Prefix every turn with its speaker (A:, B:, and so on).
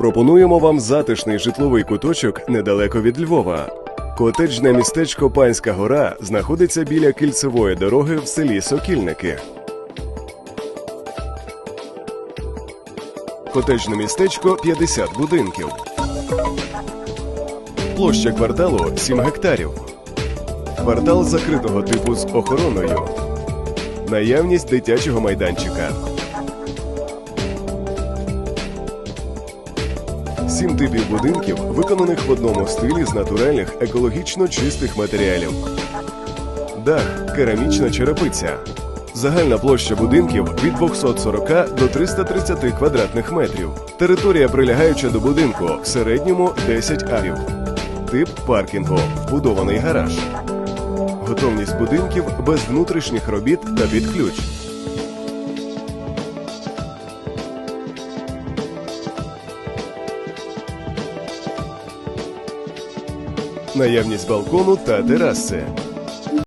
A: Пропонуємо вам затишний житловий куточок недалеко від Львова. Котеджне містечко Панська гора знаходиться біля кільцевої дороги в селі Сокільники. Котеджне містечко 50 будинків. Площа кварталу 7 гектарів. Квартал закритого типу з охороною. Наявність дитячого майданчика. Сім типів будинків, виконаних в одному стилі з натуральних екологічно чистих матеріалів. Дах керамічна черепиця. Загальна площа будинків від 240 до 330 квадратних метрів. Територія прилягаюча до будинку в середньому 10 арів. Тип паркінгу вбудований гараж. Готовність будинків без внутрішніх робіт та під ключ. Наявність балкону та тераси.